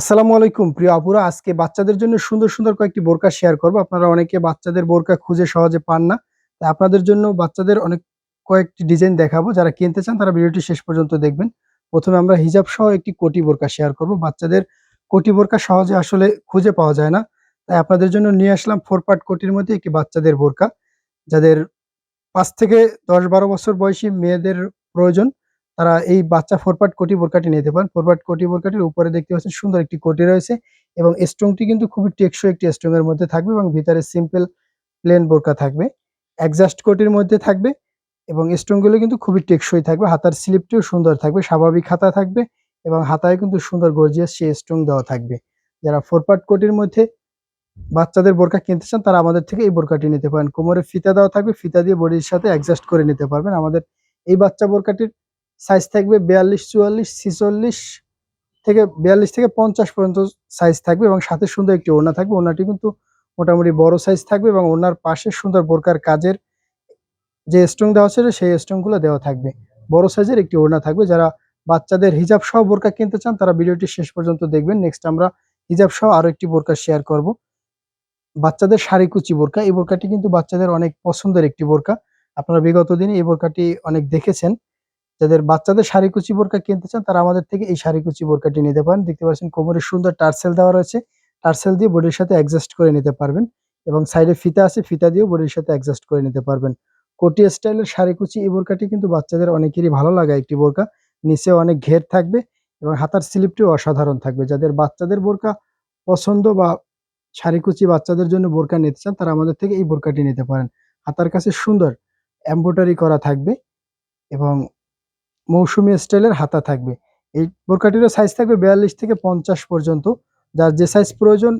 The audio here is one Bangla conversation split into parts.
আসসালামু আলাইকুম, প্রিয় আপুরা। আজকে বাচ্চাদের জন্য সুন্দর সুন্দর কয়েকটি বোরকা শেয়ার করব। আপনারা অনেকে বাচ্চাদের বোরকা খুঁজে সহজে পান না। তাই আপনাদের জন্য বাচ্চাদের অনেক কয়েকটি ডিজাইন দেখাবো। যারা কিনতে চান, তারা ভিডিওটি শেষ পর্যন্ত দেখবেন। প্রথমে আমরা হিজাব সহ একটি কোটি বোরকা শেয়ার করব। বাচ্চাদের কোটি বোরকা সহজে আসলে খুঁজে পাওয়া যায় না। তাই আপনাদের জন্য নিয়ে আসলাম ফোর পার্ট কোটির মধ্যে একটি বাচ্চাদের বোরকা। যাদের পাঁচ থেকে দশ বারো বছর বয়সী মেয়েদের প্রয়োজন। তারা এই বাচ্চা ফোরপাট কোটি বোরকাটি নিতে পারেন। ফোরপাট কোটি বোরকাটির উপরে দেখতে পাচ্ছেন সুন্দর একটি কোটি রয়েছে এবং স্ট্রংটি কিন্তু খুবই টেকসই একটি স্ট্রং এর মধ্যে থাকবে এবং ভিতরে সিম্পল প্লেন বোরকা থাকবে। অ্যাডজাস্ট কোটির মধ্যে থাকবে এবং স্ট্রংগুলো কিন্তু খুবই টেকসই থাকবে। হাতার স্লিপটিও সুন্দর থাকবে, স্বাভাবিক হাতা থাকবে এবং হাতায় কিন্তু সুন্দর গর্জিয়াস সেই স্ট্রং দেওয়া থাকবে। যারা ফোরপাট কোটির মধ্যে বাচ্চাদের বোরকা কিনতে চান, তারা আমাদের থেকে এই বোরকাটি নিতে পারেন। কোমরে ফিতা দেওয়া থাকবে, ফিতা দিয়ে বডির সাথে অ্যাডজাস্ট করে নিতে পারবেন। আমাদের এই বাচ্চা বোরকাটির সাইজ থাকবে বিয়াল্লিশ, চুয়াল্লিশ, ছিচল্লিশ থেকে বিয়াল্লিশ থেকে পঞ্চাশ পর্যন্ত সাইজ থাকবে এবং সাথে সুন্দর একটি ওড়না থাকবে। ওড়নাটি কিন্তু মোটামুটি বড় সাইজ থাকবে এবং ওড়নার পাশে সুন্দর বোরকার কাজের যে স্ট্রং দেওয়া ছিল সেই স্ট্রংগুলো দেওয়া থাকবে। বড় সাইজের একটি ওড়না থাকবে। যারা বাচ্চাদের হিজাব সহ বোরকা কিনতে চান, তারা ভিডিওটি শেষ পর্যন্ত দেখবেন। নেক্সট আমরা হিজাব সহ আরও একটি বোরকা শেয়ার করব। বাচ্চাদের শাড়ি কুচি বোরকা। এই বোরকাটি কিন্তু বাচ্চাদের অনেক পছন্দের একটি বোরকা। আপনারা বিগত দিনে এই বোরকাটি অনেক দেখেছেন। যাদের বাচ্চাদের শাড়ি কুচি বোরকা কিনতে চান, তারা আমাদের থেকে এই শাড়ি কুচি বোরকাটি নিতে পারেন। দেখতে পাচ্ছেন কোমরে সুন্দর টার্সেল দেওয়া রয়েছে। টার্সেল দিয়ে বডির সাথে অ্যাডজাস্ট করে নিতে পারবেন এবং সাইডে ফিতা আছে, ফিতা দিয়েও বডির সাথে অ্যাডজাস্ট করে নিতে পারবেন। কোটি স্টাইলের শাড়ি কুচি এই বোরকাটি কিন্তু বাচ্চাদের অনেকেরই ভালো লাগা একটি বোরকা। নিচে অনেক ঘের থাকবে এবং হাতার স্লিপটিও অসাধারণ থাকবে। যাদের বাচ্চাদের বোরকা পছন্দ বা শাড়ি কুচি বাচ্চাদের জন্য বোরকা নিতে চান, তারা আমাদের থেকে এই বোরকাটি নিতে পারেন। হাতার কাছে সুন্দর এম্ব্রয়ডারি করা থাকবে এবং মৌসুমী স্টাইলের হাতা থাকবে। এই বোরকাটিরও সাইজ থাকবে বিয়াল্লিশ থেকে পঞ্চাশ পর্যন্ত। যার যে সাইজ প্রয়োজন,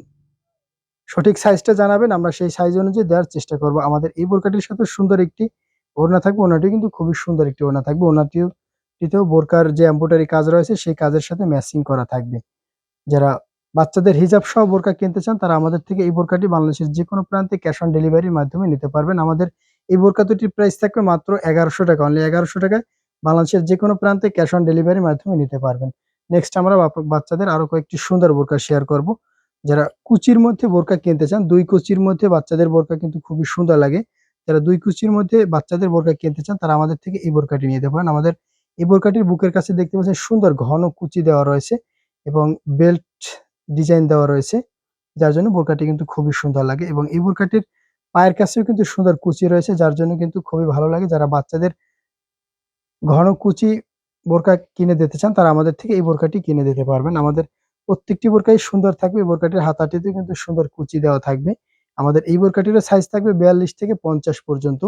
সঠিক সাইজটা জানাবেন, আমরা সেই সাইজ অনুযায়ী দেওয়ার চেষ্টা করব। আমাদের এই বোরকাটির সাথে সুন্দর একটি ওড়না থাকবে। ওনাটি কিন্তু খুবই সুন্দর একটি ওড়না থাকবে। ওনাটিও টিতেও বোরকার যে এম্ব্রয়ডারি কাজ রয়েছে, সেই কাজের সাথে ম্যাচিং করা থাকবে। যারা বাচ্চাদের হিজাব সহ বোরকা কিনতে চান, তারা আমাদের থেকে এই বোরকাটি বাংলাদেশের যে কোনো প্রান্তে ক্যাশ অন ডেলিভারির মাধ্যমে নিতে পারবেন। আমাদের এই বোরকা দুটির প্রাইস থাকবে মাত্র এগারোশো টাকা। অনলি এগারোশো টাকায় বাংলাদেশের যে কোনো প্রান্তে ক্যাশ অন ডেলিভারির মাধ্যমে নিতে পারবেন। নেক্সট আমরা বাচ্চাদের আরও কয়েকটি সুন্দর বোরকা শেয়ার করব। যারা কুচির মধ্যে বোরকা কিনতে চান, দুই কুচির মধ্যে বাচ্চাদের বোরকা কিন্তু খুবই সুন্দর লাগে। যারা দুই কুচির মধ্যে বাচ্চাদের বোরকা কিনতে চান, তারা আমাদের থেকে এই বোরকাটি নিতে পারেন। আমাদের এই বোরকাটির বুকের কাছে দেখতে পাচ্ছেন সুন্দর ঘন কুচি দেওয়া রয়েছে এবং বেল্ট ডিজাইন দেওয়া রয়েছে, যার জন্য বোরকাটি কিন্তু খুবই সুন্দর লাগে এবং এই বোরকাটির পায়ের কাছেও কিন্তু সুন্দর কুচি রয়েছে, যার জন্য কিন্তু খুবই ভালো লাগে। যারা বাচ্চাদের ঘন কুচি বোরকা কিনে দিতে চান, তারা আমাদের থেকে এই বোরকাটি কিনে দিতে পারবেন। আমাদের প্রত্যেকটি বোরকাই সুন্দর থাকবে। এই বোরকাটির হাতাটিতে কিন্তু সুন্দর কুচি দেওয়া থাকবে। আমাদের এই বোরকাটিরও সাইজ থাকবে বিয়াল্লিশ থেকে পঞ্চাশ পর্যন্ত।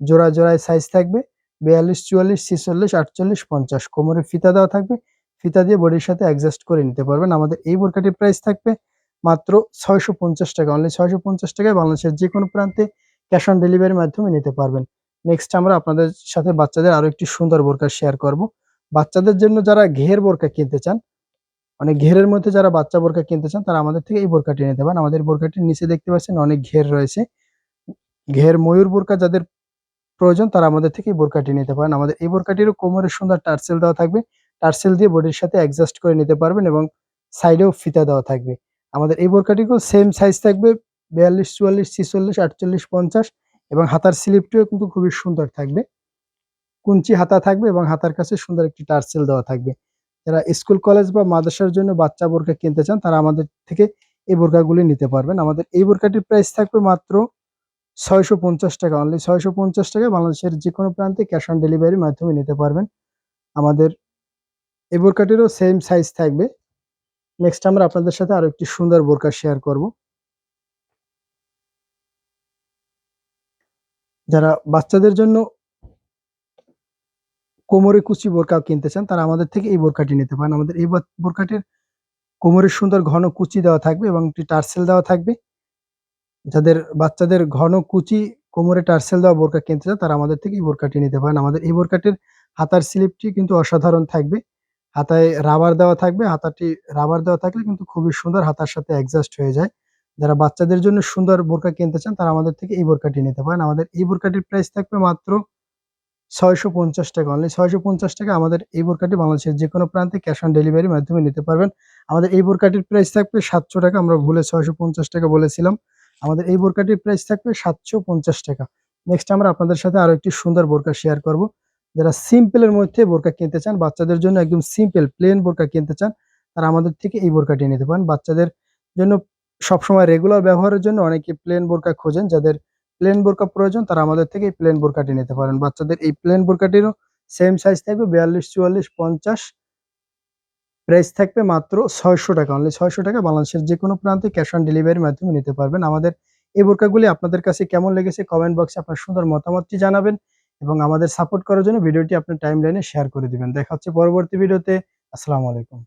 জোড়া জোড়ায় সাইজ থাকবে বিয়াল্লিশ, চুয়াল্লিশ, ছিচল্লিশ, আটচল্লিশ, পঞ্চাশ। কোমরে ফিতা দেওয়া থাকবে। ফিতা দিয়ে বডির সাথে অ্যাডজাস্ট করে নিতে পারবেন। আমাদের এই বোরকাটির প্রাইস থাকবে মাত্র ছয়শো পঞ্চাশ টাকা। অনলি ছয়শো পঞ্চাশ টাকায় বাংলাদেশের যে কোনো প্রান্তে ক্যাশ অন ডেলিভারির মাধ্যমে নিতে পারবেন। নেক্সট আমরা আপনাদের সাথে বাচ্চাদের আরও একটি সুন্দর বোরকা শেয়ার করব। বাচ্চাদের জন্য যারা ঘের বোরকা কিনতে চান অনেক ঘেরের মধ্যে যারা বাচ্চা বোরকা কিনতে চান, তারা আমাদের থেকে এই বোরকাটি নিতে পারেন। আমাদের বোরকাটির নিচে দেখতে পাচ্ছেন অনেক ঘের রয়েছে। ঘের ময়ূর বোরকা যাদের প্রয়োজন, তারা আমাদের থেকে এই বোরকাটি নিতে পারেন। আমাদের এই বোরকাটিরও কোমরের সুন্দর টার্সেল দেওয়া থাকবে। টার্সেল দিয়ে বডির সাথে অ্যাডজাস্ট করে নিতে পারবেন এবং সাইডেও ফিতা দেওয়া থাকবে। আমাদের এই বোরকাটিকেও সেম সাইজ থাকবে, বিয়াল্লিশ, চুয়াল্লিশ, ছিচল্লিশ, আটচল্লিশ, পঞ্চাশ। এবং হাতার স্লিপটিও কিন্তু খুবই সুন্দর থাকবে। কুঞ্চি হাতা থাকবে এবং হাতার কাছে সুন্দর একটি টার্সেল দেওয়া থাকবে। যারা স্কুল, কলেজ বা মাদ্রাসার জন্য বাচ্চা বোরকা কিনতে চান, তারা আমাদের থেকে এই বোরকাগুলি নিতে পারবেন। আমাদের এই বোরকাটির প্রাইস থাকবে মাত্র ছয়শো পঞ্চাশ টাকা। অনলি ছয়শো পঞ্চাশ টাকা বাংলাদেশের যে কোনো প্রান্তে ক্যাশ অন ডেলিভারির মাধ্যমে নিতে পারবেন। আমাদের এই বোরকাটিরও সেম সাইজ থাকবে। নেক্সট আমরা আপনাদের সাথে আরও একটি সুন্দর বোরকা শেয়ার করব। যারা বাচ্চাদের জন্য কোমরে কুচি বোরকা কিনতে চান, তারা আমাদের থেকে এই বোরকাটি নিতে পারেন। আমাদের এই বোর- বোরকাটির কোমরের সুন্দর ঘন কুচি দেওয়া থাকবে এবং একটি টার্সেল দেওয়া থাকবে। যাদের বাচ্চাদের ঘন কুচি কোমরে টার্সেল দেওয়া বোরকা কিনতে চান, তারা আমাদের থেকে এই বোরকাটি নিতে পারেন। আমাদের এই বোরকাটির হাতার স্লিপটি কিন্তু অসাধারণ থাকবে। হাতায় রাবার দেওয়া থাকবে। হাতাটি রাবার দেওয়া থাকলে কিন্তু খুবই সুন্দর হাতার সাথে অ্যাডজাস্ট হয়ে যায়। যারা বাচ্চাদের জন্য সুন্দর বোরকা কিনতে চান, তারা আমাদের থেকে এই বোরকাটি নিতে পারেন। আমাদের এই বোরকাটির প্রাইস থাকবে মাত্র ছয়শো পঞ্চাশ টাকা। অনলি ছয়শো পঞ্চাশ টাকা আমাদের এই বোরকাটি বাংলাদেশের যে কোনো প্রান্তে ক্যাশ অন ডেলিভারির মাধ্যমে নিতে পারবেন। আমাদের এই বোরকাটির প্রাইস থাকবে সাতশো টাকা, আমরা ভুলে ছয়শো পঞ্চাশ টাকা বলেছিলাম। আমাদের এই বোরকাটির প্রাইস থাকবে সাতশো পঞ্চাশ টাকা। নেক্সট আমরা আপনাদের সাথে আরও একটি সুন্দর বোরকা শেয়ার করব। যারা সিম্পলের মধ্যে বোরকা কিনতে চান, বাচ্চাদের জন্য একদম সিম্পল প্লেন বোরকা কিনতে চান, তারা আমাদের থেকে এই বোরকাটি নিতে পারেন। বাচ্চাদের জন্য সবসময় রেগুলার ব্যবহারের জন্য অনেকে প্লেন বোরকা খোঁজেন। যাদের প্লেন বোরকা প্রয়োজন, তারা আমাদের থেকে এই প্লেন বোরকাটি নিতে পারেন। বাচ্চাদের এই প্লেন বোরকাটিরও সেম সাইজ থাকবে, বিয়াল্লিশ, চুয়াল্লিশ, পঞ্চাশ। প্রাইস থাকবে মাত্র ছয়শো টাকা। অনলি ছয়শো টাকা বাংলাদেশের যে কোনো প্রান্তে ক্যাশ অন ডেলিভারির মাধ্যমে নিতে পারবেন। আমাদের এই বোরকাগুলি আপনাদের কাছে কেমন লেগেছে কমেন্ট বক্সে আপনার সুন্দর মতামতটি জানাবেন এবং আমাদের সাপোর্ট করার জন্য ভিডিওটি আপনার টাইম লাইনে শেয়ার করে দিবেন। দেখা হচ্ছে পরবর্তী ভিডিওতে আসসালামু আলাইকুম।